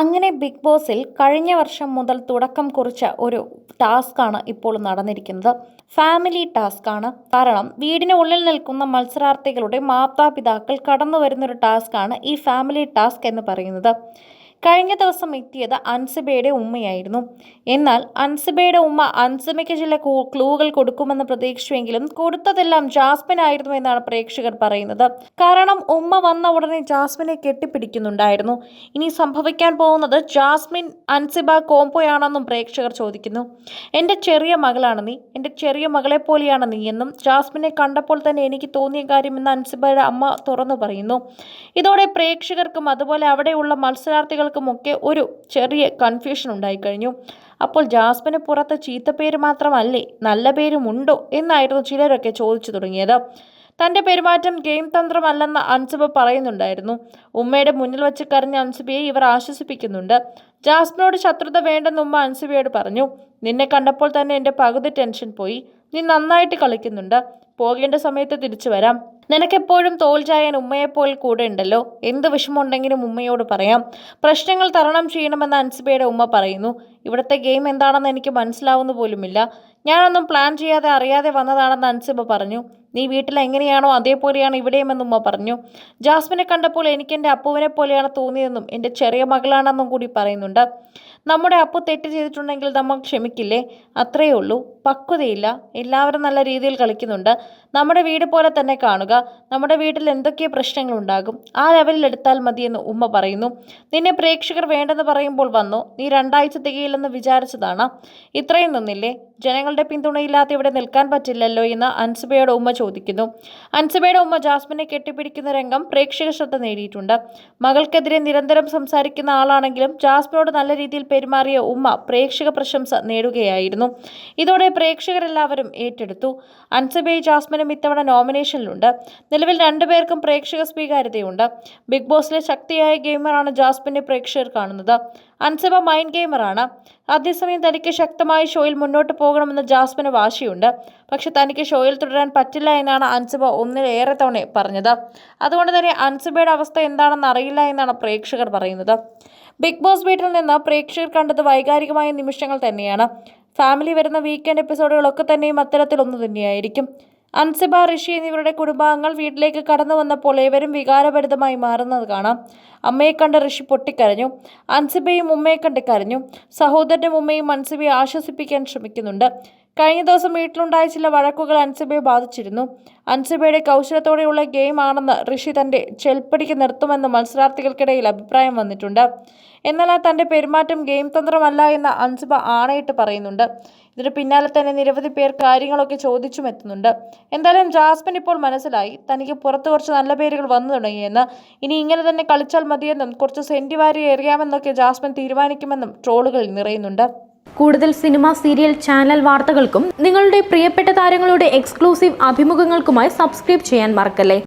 അങ്ങനെ ബിഗ് ബോസിൽ കഴിഞ്ഞ വർഷം മുതൽ തുടക്കം കുറിച്ച ഒരു ടാസ്ക്കാണ് ഇപ്പോൾ നടന്നിരിക്കുന്നത്. ഫാമിലി ടാസ്ക്കാണ്. കാരണം വീടിന് ഉള്ളിൽ നിൽക്കുന്ന മത്സരാർത്ഥികളുടെ മാതാപിതാക്കൾ കടന്നു വരുന്നൊരു ടാസ്ക്കാണ് ഈ ഫാമിലി ടാസ്ക് എന്ന് പറയുന്നത്. കഴിഞ്ഞ ദിവസം എത്തിയത് അൻസിബയുടെ ഉമ്മയായിരുന്നു. എന്നാൽ അൻസിബയുടെ ഉമ്മ അൻസിബയ്ക്ക് ചില ക്ലൂകൾ കൊടുക്കുമെന്ന് പ്രതീക്ഷിച്ചുവെങ്കിലും കൊടുത്തതെല്ലാം ജാസ്മിൻ ആയിരുന്നു എന്നാണ് പ്രേക്ഷകർ പറയുന്നത്. കാരണം ഉമ്മ വന്ന ഉടനെ ജാസ്മിനെ കെട്ടിപ്പിടിക്കുന്നുണ്ടായിരുന്നു. ഇനി സംഭവിക്കാൻ പോകുന്നത് ജാസ്മിൻ അൻസിബ കോംബോയാണെന്നും പ്രേക്ഷകർ ചോദിക്കുന്നു. എന്റെ ചെറിയ മകളാണ് നീ. എന്റെ ചെറിയ മകളെ പോലെയാണ് നീ എന്നും ജാസ്മിനെ കണ്ടപ്പോൾ തന്നെ എനിക്ക് തോന്നിയ കാര്യമെന്ന് അൻസിബയുടെ അമ്മ തുറന്നു പറയുന്നു. ഇതോടെ പ്രേക്ഷകർക്കും അതുപോലെ അവിടെയുള്ള മത്സരാർത്ഥികൾക്കുമൊക്കെ ഒരു ചെറിയ കൺഫ്യൂഷൻ ഉണ്ടായിക്കഴിഞ്ഞു. അപ്പോൾ ജാസ്മിന് പുറത്ത് പേര് മാത്രമല്ലേ നല്ല പേരുമുണ്ടോ എന്നായിരുന്നു ചിലരൊക്കെ ചോദിച്ചു തുടങ്ങിയത്. തന്റെ പെരുമാറ്റം ഗെയിം തന്ത്രമല്ലെന്ന് അൻസുബ പറയുന്നുണ്ടായിരുന്നു. ഉമ്മയുടെ മുന്നിൽ വെച്ച് കരഞ്ഞ അൻസുബയെ ഇവർ ആശ്വസിപ്പിക്കുന്നുണ്ട്. ജാസ്മിനോട് ശത്രുത വേണ്ടെന്ന് ഉമ്മ അൻസുബയോട് പറഞ്ഞു നിന്നെ കണ്ടപ്പോൾ തന്നെ എന്റെ പകുതി ടെൻഷൻ പോയി. നീ നന്നായിട്ട് കളിക്കുന്നുണ്ട്. പോകേണ്ട സമയത്ത് തിരിച്ചു വരാം. നിനക്കെപ്പോഴും തോൽ ചായാൻ ഉമ്മയെപ്പോലെ കൂടെ ഉണ്ടല്ലോ? എന്ത് വിഷമമുണ്ടെങ്കിലും ഉമ്മയോട് പറയാം. പ്രശ്നങ്ങൾ തരണം ചെയ്യണമെന്ന് അൻസിബയുടെ ഉമ്മ പറയുന്നു. ഇവിടുത്തെ ഗെയിം എന്താണെന്ന് എനിക്ക് മനസ്സിലാവുന്ന പോലുമില്ല. ഞാനൊന്നും പ്ലാൻ ചെയ്യാതെ അറിയാതെ വന്നതാണെന്ന് അൻസിബ പറഞ്ഞു. നീ വീട്ടിൽ എങ്ങനെയാണോ അതേപോലെയാണ് ഇവിടെയുമെന്നും ഉമ്മ പറഞ്ഞു. ജാസ്മിനെ കണ്ടപ്പോൾ എനിക്ക് എന്റെ അപ്പുവിനെ പോലെയാണ് തോന്നിയതെന്നും എന്റെ ചെറിയ മകളാണെന്നും കൂടി പറയുന്നുണ്ട്. നമ്മുടെ അപ്പു തെറ്റ് ചെയ്തിട്ടുണ്ടെങ്കിൽ നമ്മൾ ക്ഷമിക്കില്ലേ? അത്രയേ ഉള്ളൂ. പക്വതയില്ല. എല്ലാവരും നല്ല രീതിയിൽ കളിക്കുന്നുണ്ട്. നമ്മുടെ വീട് പോലെ തന്നെ കാണുക. നമ്മുടെ വീട്ടിൽ എന്തൊക്കെ പ്രശ്നങ്ങളുണ്ടാകും ആ ലെവലിൽ എടുത്താൽ മതിയെന്ന് ഉമ്മ പറയുന്നു. നിന്നെ പ്രേക്ഷകർ വേണ്ടെന്ന് പറയുമ്പോൾ വന്നു. നീ രണ്ടാഴ്ച തികയില്ലെന്ന് വിചാരിച്ചതാണ്. ഇത്രയും നിന്നില്ലേ? ജനങ്ങളുടെ പിന്തുണയില്ലാതെ ഇവിടെ നിൽക്കാൻ പറ്റില്ലല്ലോ എന്ന് അൻസുബയോട് ഉമ്മ ചോദിക്കുന്നു. അൻസബയുടെ ഉമ്മ ജാസ്മിനെ കെട്ടിപ്പിടിക്കുന്ന രംഗം പ്രേക്ഷക ശ്രദ്ധ നേടിയിട്ടുണ്ട്. മകൾക്കെതിരെ നിരന്തരം സംസാരിക്കുന്ന ആളാണെങ്കിലും ജാസ്മിനോട് നല്ല രീതിയിൽ പെരുമാറിയ ഉമ്മ പ്രേക്ഷക പ്രശംസ നേടുകയായിരുന്നു. ഇതോടെ പ്രേക്ഷകരെല്ലാവരും ഏറ്റെടുത്തു. അൻസബയും ജാസ്മിനും ഇത്തവണ നോമിനേഷനിലുണ്ട്. നിലവിൽ രണ്ടുപേർക്കും പ്രേക്ഷക സ്വീകാര്യതയുണ്ട്. ബിഗ് ബോസിലെ ശക്തിയായ ഗെയിമറാണ് ജാസ്മിനെ പ്രേക്ഷകർ കാണുന്നത്. അൻസബ മൈൻഡ് ഗെയിമറാണ്. അതേസമയം തനിക്ക് ശക്തമായ ഷോയിൽ മുന്നോട്ട് പോകണമെന്ന് ജാസ്മിന് വാശിയുണ്ട്. പക്ഷെ തനിക്ക് ഷോയിൽ തുടരാൻ പറ്റില്ല എന്നാണ് അൻസിബ ഒന്നിലേറെ തവണ പറഞ്ഞത്. അതുകൊണ്ട് തന്നെ അൻസിബയുടെ അവസ്ഥ എന്താണെന്ന് അറിയില്ല എന്നാണ് പ്രേക്ഷകർ പറയുന്നത്. ബിഗ് ബോസ് വീട്ടിൽ നിന്ന് പ്രേക്ഷകർ കണ്ടത് വൈകാരികമായ നിമിഷങ്ങൾ തന്നെയാണ്. ഫാമിലി വരുന്ന വീക്കെൻഡ് എപ്പിസോഡുകളൊക്കെ തന്നെയും അത്തരത്തിലൊന്നു തന്നെയായിരിക്കും. അൻസിബ ഋഷി എന്നിവരുടെ കുടുംബാംഗങ്ങൾ വീട്ടിലേക്ക് കടന്നു വന്നപ്പോൾ ഏവരും വികാരഭരിതമായി മാറുന്നത് കാണാം. അമ്മയെ കണ്ട് ഋഷി പൊട്ടിക്കരഞ്ഞു. അൻസിബയും ഉമ്മയെ കണ്ട് കരഞ്ഞു. സഹോദരനും ഉമ്മയും അൻസിബയെ ആശ്വസിപ്പിക്കാൻ ശ്രമിക്കുന്നുണ്ട്. കഴിഞ്ഞ ദിവസം വീട്ടിലുണ്ടായ ചില വഴക്കുകൾ അൻസിബയെ ബാധിച്ചിരുന്നു. അൻസിബയുടെ കൗശലത്തോടെയുള്ള ഗെയിം ആണെന്ന് ഋഷി തന്റെ ചെൽപ്പടിക്ക് നിർത്തുമെന്ന് മത്സരാർത്ഥികൾക്കിടയിൽ അഭിപ്രായം വന്നിട്ടുണ്ട്. എന്നാൽ ആ തന്റെ പെരുമാറ്റം ഗെയിം തന്ത്രമല്ല എന്ന് അൻസിബ ആണയിട്ട് പറയുന്നുണ്ട്. ഇതിന് പിന്നാലെ തന്നെ നിരവധി പേർ കാര്യങ്ങളൊക്കെ ചോദിച്ചും എത്തുന്നുണ്ട്. എന്തായാലും ജാസ്മിൻ ഇപ്പോൾ മനസ്സിലായി. തനിക്ക് പുറത്ത് കുറച്ച് നല്ല പേരുകൾ വന്നു തുടങ്ങിയെന്ന്. ഇനി ഇങ്ങനെ തന്നെ കളിച്ചാൽ മതിയെന്നും കുറച്ച് സെന്റി വാരി എറിയാമെന്നൊക്കെ ജാസ്മിൻ തീരുമാനിക്കുമെന്നും ട്രോളുകൾ നിറയുന്നുണ്ട്. കൂടുതൽ സിനിമ സീരിയൽ ചാനൽ വാർത്തകൾക്കും നിങ്ങളുടെ പ്രിയപ്പെട്ട താരങ്ങളുടെ എക്സ്ക്ലൂസീവ് അഭിമുഖങ്ങൾക്കുമായി സബ്സ്ക്രൈബ് ചെയ്യാൻ മറക്കല്ലേ?